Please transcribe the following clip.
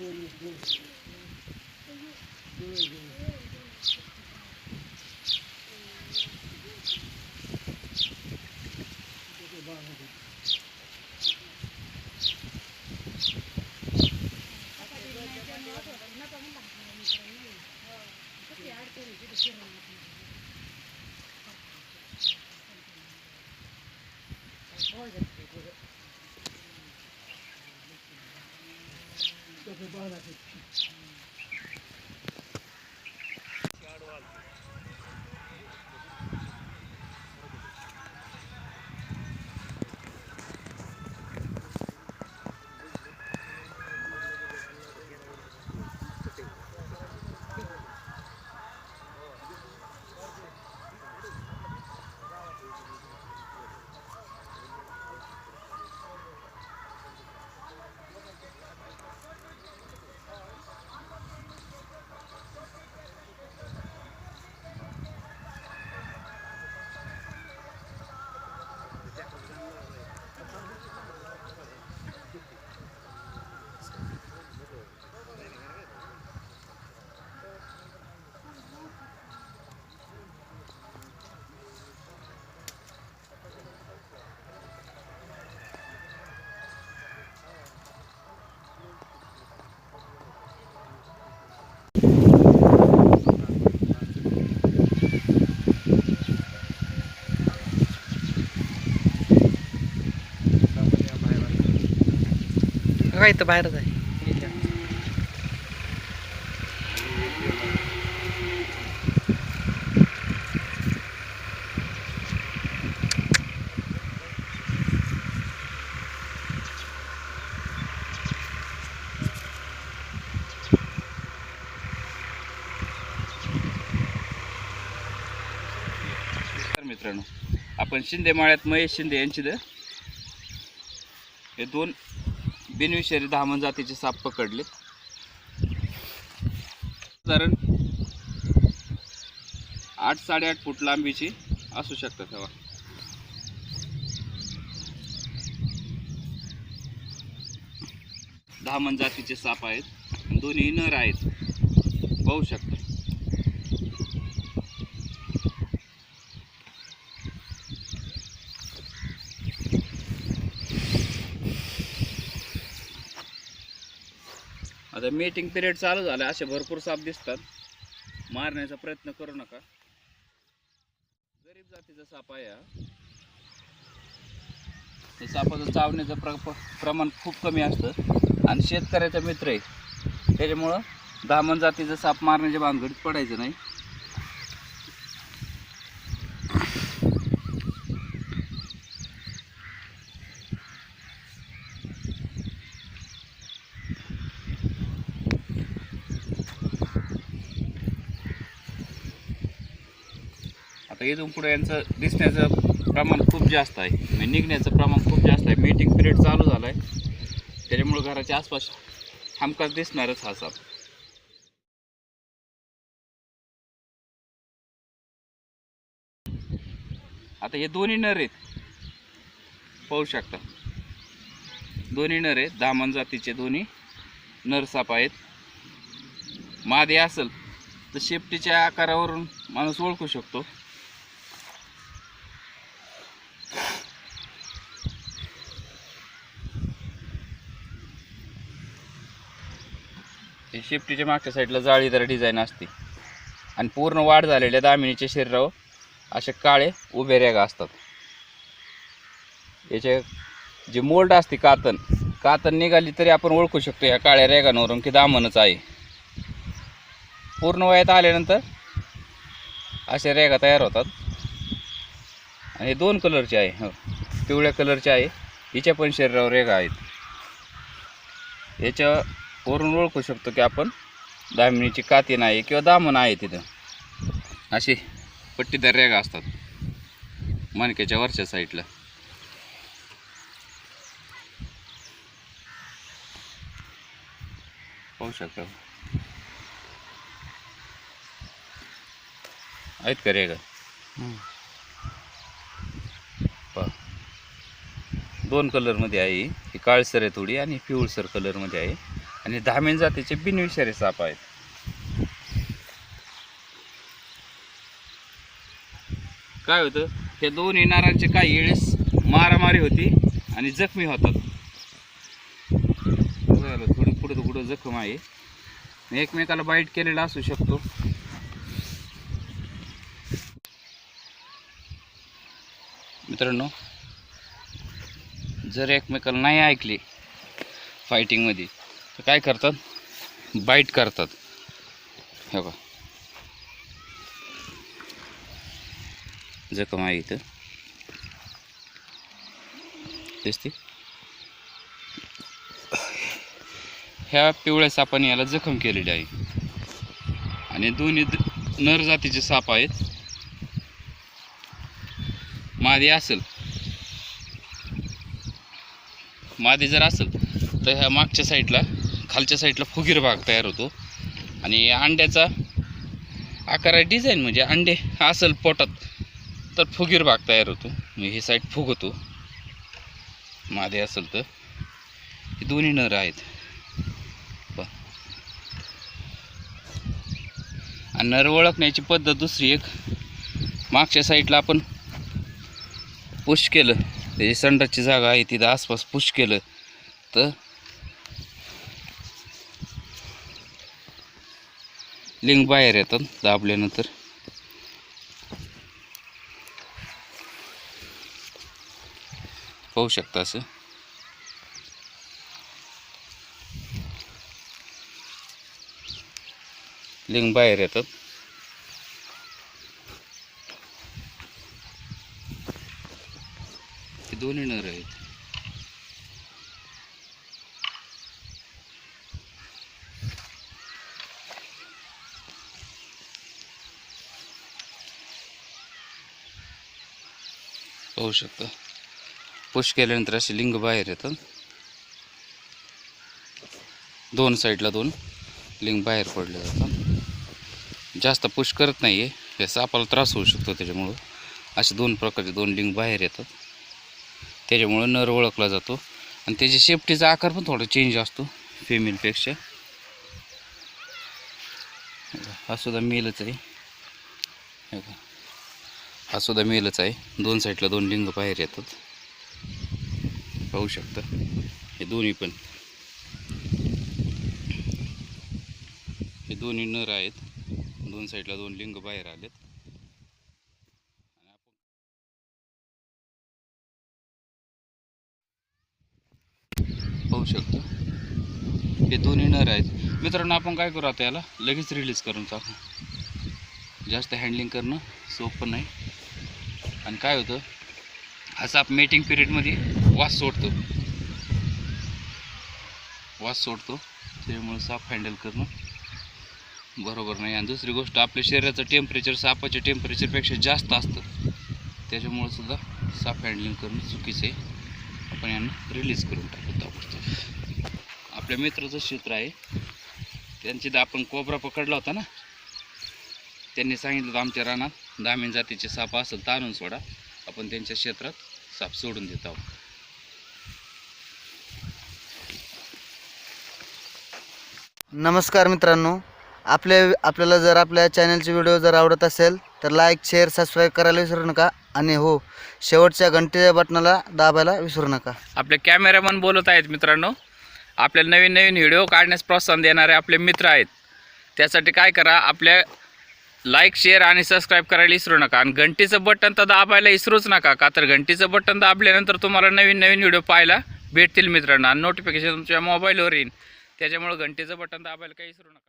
Thank you. काय तर बाहेरच आहे. मित्रांनो आपण शिंदे माळ्यात महेश शिंदे यांची द हे दोन बिनविषारी धामण जातीचे साप पकडले. साधारण आठ साडेआठ फूट लांबीची असू शकतात तेव्हा धामण जातीचे साप आहेत. दोन्ही नर आहेत. पाहू शकता. आता मीटिंग पिरियड चालू झाला असे भरपूर साप दिसतात. मारण्याचा प्रयत्न करू नका. गरीब जातीचा साप आहे हा. सापाचं चावण्याचं प्र प्रमाण खूप कमी असतं. आणि शेतकऱ्याचा मित्र आहे. त्याच्यामुळं दामन जातीचं साप मारण्याच्या भानगडीत पडायचं नाही. आता इथून पुढे यांचं दिसण्याचं प्रमाण खूप जास्त आहे. म्हणजे निघण्याचं प्रमाण खूप जास्त आहे. मीटिंग पिरियड चालू झाला आहे त्याच्यामुळं घराच्या आसपास हमखास दिसणारच हा साप. आता हे दोन्ही नर आहेत. पाहू शकता. दोन्ही नर आहेत. दामन जातीचे दोन्ही नर साप आहेत. मादी असेल तर शेपटीच्या आकारावरून माणूस ओळखू शकतो. हे शेपटीच्या मागच्या साईडला जाळीदार डिझाईन असते. आणि पूर्ण वाढ झालेल्या दामिनीच्या शरीरावर असे काळे उभे रेगा असतात. याचे जे मोल्ड असते कातन कातन निघाली तरी आपण ओळखू शकतो या काळ्या रेगांवरून की दामनच आहे. पूर्ण वयात आल्यानंतर अशा रेगा तयार होतात. आणि हे दोन कलरचे आहे हो. पिवळ्या कलरचे आहे. हिच्या पण शरीरावर रेगा आहेत. याच्या याच्यावरून ओळखू शकतो की आपण दामिनीची कातीन आहे किंवा दामन आहे तिथं. अशी पट्टीदार रेगा असतात. मणक्याच्या वरच्या साईडला. पाहू शकता आहेत का रेगा? पहा. दोन कलरमध्ये आहे ही. काळसर आहे थोडी आणि पिवळसर कलरमध्ये आहे. आणि धामीन जातीचे बिनविषारी साप आहेत. काय होतं? हे दोन येणाऱ्यांचे काही वेळेस मारामारी होती आणि जखमी होतात. थोडी पुढं पुढं जखम आहे. एकमेकाला बाईट केलेला असू शकतो. मित्रांनो जर एकमेकाला नाही ऐकली फायटिंगमध्ये तर काय करतात? बाईट करतात. हे बघा. जखम आहे इथं. दिसते? ह्या पिवळ्या सापाने याला जखम केलेली आहे. आणि दोन्ही नर जातीचे साप आहेत. मादी असेल. मादी जर असेल तर ह्या मागच्या साईडला खालच्या साईडला फुगीर भाग तयार होतो. आणि अंड्याचा आकार आहे डिझाईन म्हणजे अंडे असेल पोटात तर फुगीर भाग तयार होतो. म्हणजे हे साईड फुगवतो. मादे असेल तर. हे दोन्ही नर आहेत. आणि नर ओळखण्याची पद्धत दुसरी एक. मागच्या साईडला आपण पुश केलं. त्याची संडाची जागा आहे तिथं आसपास पुश केलं. तर लिंक बाहेर येतात दाबल्यानंतर. पाहू शकता असं. लिंक बाहेर येतात. हे दोन्ही नर आहेत. पाहू शकता पुश केल्यानंतर असे लिंग बाहेर येतात दोन साईडला दोन लिंग बाहेर पडले जातात जास्त पुश करत नाही आहे हे सापाला त्रास होऊ शकतो त्याच्यामुळं असे दोन प्रकारचे दोन लिंग बाहेर येतात त्याच्यामुळं नर ओळखला जातो आणि त्याची सेफ्टीचा आकार पण थोडा चेंज असतो फिमेलपेक्षा हा सुद्धा मेलच आहे हा सुद्धा मेलच आहे. दोन साईडला दोन लिंग बाहेर येतात. पाहू शकता. हे दोन्ही पण. हे दोन्ही नर आहेत. दोन साईडला दोन लिंग बाहेर आलेत. पाहू शकतो. हे दोन्ही नर आहेत. मित्रांनो आपण काय करू आता याला? लगेच रिलीज करून टाकू. जास्त हँडलिंग करणं सोपं नाही. आणि काय होतं? हा साप मेटिंग पिरियडमध्ये वास सोडतो. वास सोडतो. त्यामुळं साप हँडल करणं बरोबर नाही. आणि दुसरी गोष्ट आपल्या शरीराचं टेम्परेचर सापाच्या टेम्परेचरपेक्षा जास्त असतं. त्याच्यामुळं सुद्धा साप हँडलिंग करणं चुकीचं आहे. आपण यांना रिलीज करून टाकू ताबडतोब. आपल्या मित्राचं क्षेत्र आहे. त्यांची आपण कोबरा पकडला होता ना? त्यांनी सांगितलं होतं आमच्या रानात दामीन जातीचे साप असेल तर आणून सोडा. आपण त्यांच्या क्षेत्रात साप सोडून देत आहोत. नमस्कार मित्रांनो. आपल्या आपल्याला जर आपल्या चॅनलचे व्हिडिओ जर आवडत असेल तर लाईक शेअर सबस्क्राईब करायला विसरू नका. आणि हो शेवटच्या घंटेच्या बटनाला दाबायला विसरू नका. आपले कॅमेरामन बोलत आहेत मित्रांनो. आपल्याला नवीन नवीन व्हिडिओ काढण्यास प्रोत्साहन देणारे आपले मित्र आहेत. त्यासाठी काय करा आपल्या लाईक शेअर आणि सबस्क्राईब करायला विसरू नका. आणि घंटीचं बटन तर दाबायला विसरूच नका का? तर घंटीचं बटन दाबल्यानंतर तुम्हाला नवीन नवीन व्हिडिओ पाहायला भेटतील मित्रांनो. आणि नोटिफिकेशन तुमच्या मोबाईलवर येईल त्याच्यामुळे घंटीचं बटन दाबायला काही विसरू नका.